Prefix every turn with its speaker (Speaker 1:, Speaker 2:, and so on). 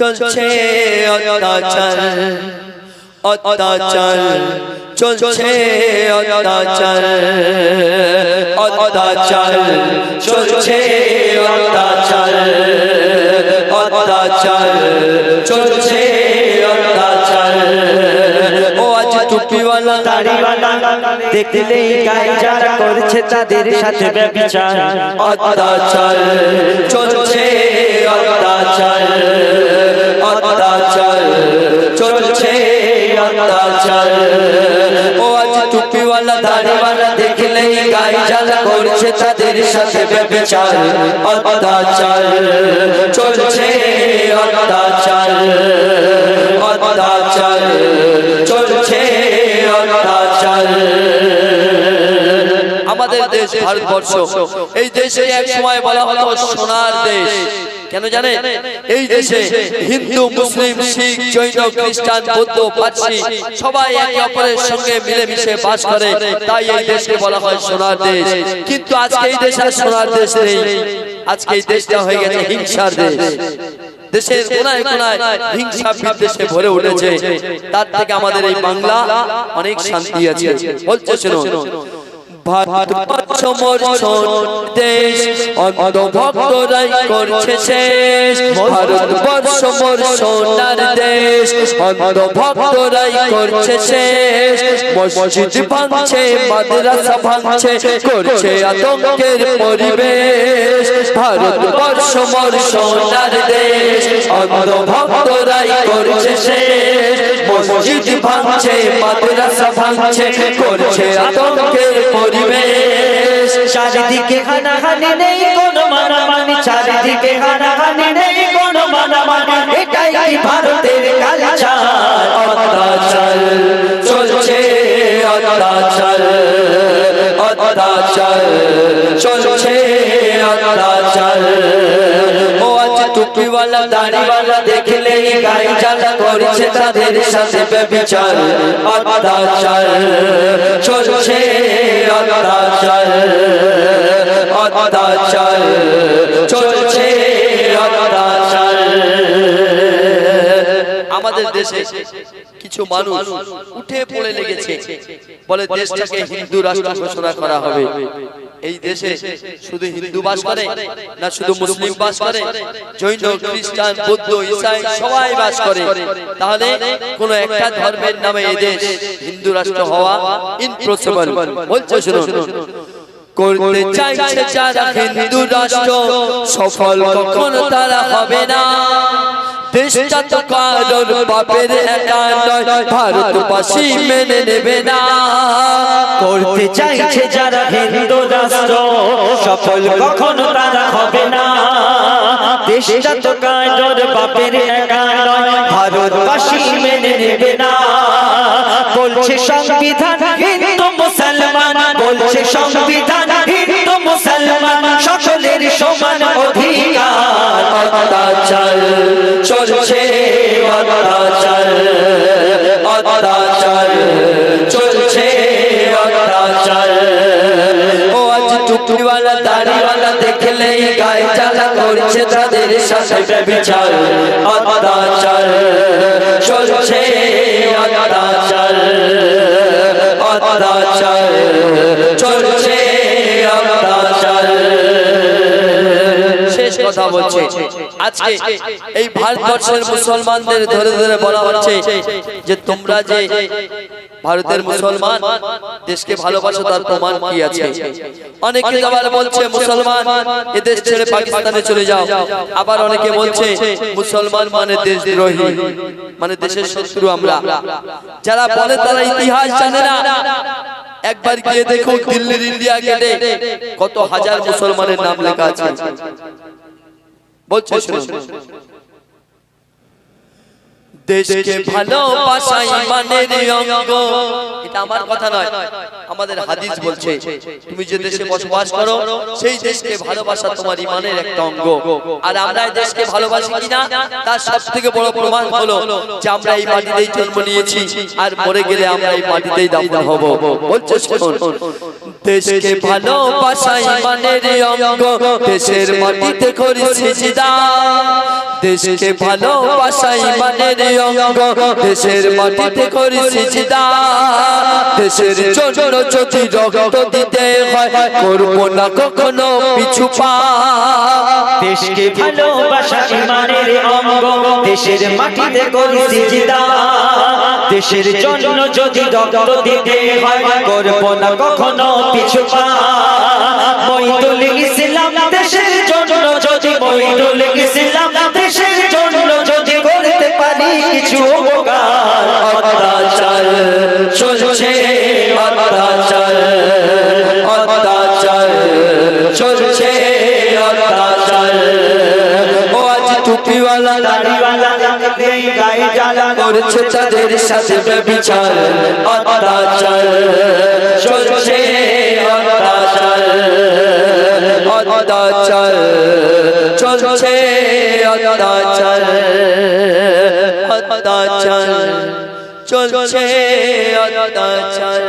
Speaker 1: চলছে অত্যাচার। অত্যাচার চলছে অত্যাচার। অত্যাচার চলছে অত্যাচার। অত্যাচার চলছে অত্যাচার। ও আজ টুপিওয়ালা
Speaker 2: দাড়িওয়ালা দেখলেই গায়ে যারা করছে তাদের সাথে ব্যভিচার
Speaker 1: অত্যাচার চলছে অত্যাচার। চলছে অত্যাচার। ও আজ টুপিওয়ালা দাড়িওয়ালা দেখলেই গায়ে জ্বালা করছে তাদের সাথে ব্যবচার, অত্যাচার। চলছে অত্যাচার। দেশ, ভারতবর্ষ। এই দেশে এক সময় বলা হতো সোনার দেশ। কেন জানে? এই দেশে হিন্দু, মুসলিম, শিখ, জৈন, খ্রিস্টান, বৌদ্ধ, পার্সি সবাই একে অপরের সঙ্গে মিলেমিশে বাস করে। তাই এই দেশকে বলা হয় সোনার দেশ। কিন্তু আজকে এই দেশ সোনার দেশ নেই। আজকে এই দেশটা হয়ে গেছে হিংসার দেশ। দেশের কোনায় কোনায় হিংসা বিদ্বেষে ভরে উঠেছে। তার থেকে আমাদের এই বাংলা অনেক শান্তি আছে। বলছে, শুনুন। ভারতবর্ষ দেশ অন্ধ ভক্তরাই করছে শেষ। ভারতবর্ষ সোনার দেশ অন্ধ ভক্তরাই করছে শেষ। মসজিদ ভাঙছে, মাদ্রাসা ভাঙছে, করছে আতঙ্কের পরিবেশ। ভারতবর্ষ সোনার দেশ অন্ধ ভক্তরাই করছে শেষ। মসজিদ ভাঙছে, মাদ্রাসা ভাঙছে, করছে আতঙ্কের পরিবেশ।
Speaker 2: চারিদিকে হানাহানি নেই কোনো মানামানি। চারিদিকে হানাহানি নেই কোনো মানামানি। এটাই ভারতের কালচার
Speaker 1: দাড়িওয়ালা দেখলে জ্বালা করছে তাদের সাথে অত্যাচার। চলছে অত্যাচার অত্যাচার। চলছে অত্যাচার। আমাদের দেশে কিছু মানুষ উঠে পড়ে লেগেছে। বলে দেশটাকে হিন্দু রাষ্ট্র ঘোষণা করা হবে। এই দেশে শুধু হিন্দু বাস করে না শুধু মুসলিম বাস করে জৈন খ্রিস্টান বৌদ্ধ ইসাই সবাই বাস করে। তাহলে কোন একটা ধর্মের নামে এই দেশ হিন্দু রাষ্ট্র হওয়া ইম্পসিবল বলছে শুনুন। করতে চাইছে যারা হিন্দু রাষ্ট্র সফল কখনো তারা হবে না। দেশটা তো কারোর বাপের একা নয়, ভারতবাসী মেনে নেবে না।
Speaker 2: করতে চাইছে যারা হিন্দু রাষ্ট্র, সফল কখনো তারা হবে না। দেশটা কাজর বাপের একা নয়, ভারতবাসী মেনে নেবে না। বলছে সংবিধান হিন্দু মুসলমান, বলছে সংবিধান
Speaker 1: অত্যাচার চলছে, অত্যাচার অত্যাচার চলছে, অত্যাচার। ও আজ টুকরিওয়ালা দাড়িওয়ালা দেখলেই গায়ে জ্বালা করছে তাদের সাথে বিচার অত্যাচার চলছে, অত্যাচার অত্যাচার। কথা বলছে। আজকে এই ভারতবর্ষের মুসলমানদের ধরে ধরে বলা হচ্ছে যে তোমরা যে ভারতের মুসলমান দেশকে ভালোবাসো তার প্রমাণ কি আছে? অনেকে আবার বলছে মুসলমান এ দেশ ছেড়ে পাকিস্তানে চলে যাও। আবার অনেকে বলছে মুসলমান মানে দেশদ্রোহী। মানে দেশের শত্রু আমরা। যারা বলে তারা ইতিহাস জানে না। একবার গিয়ে দেখো দিল্লির ইন্ডিয়া গেটে কত হাজার মুসলমানের নাম লেখা আছে। বলছে দেশকে ভালোবাসা ইমানের অঙ্গ। এটা আমার কথা নয় আমাদের হাদিস বলছে তুমি যে দেশে বসবাস করো সেই দেশকে ভালোবাসা তোমার ইমানের একটা অঙ্গ। আর আমরা এই দেশকে ভালোবাসি কিনা তার সব থেকে বড় প্রমাণ হলো যে আমরা এই মাটিতেই জন্ম নিয়েছি আর মরে গেলে আমরা এই মাটিতেই দাফন হব। বলছে দেশকে ভালোবাসাই মানের অঙ্গ দেশের মাটিতে করেছি সিজদা দেশকে ভালোবাসাই মানের অঙ্গ। দেশের মাটিতে করি সিজদা দেশের জন্য যদি রক্ত দিতে হয়। করব না কখনো পিছু পা।
Speaker 2: দেশকে ভালোবাসা ইমানের অঙ্গ। দেশের মাটিতে করি সিজদা দেশের জন্য যদি রক্ত দিতে হয়। করব না কখনো পিছু পা। মইদুল দেশের জন্য যদি মইদুল ইসলাম দেশের জন্য যদি করতে পারি কিছু উপকার,
Speaker 1: অত্যাচার চলছে, অত্যাচার অত্যাচার চলছে, অত্যাচার। ও আজ টুপিওয়ালা,
Speaker 2: দাড়িওয়ালা গায়ে জ্বালা
Speaker 1: করছে তাদের সাথে বিচার অত্যাচার চলছে। অত্যাচার চলছে অত্যাচার অত্যাচার চলছে অত্যাচার।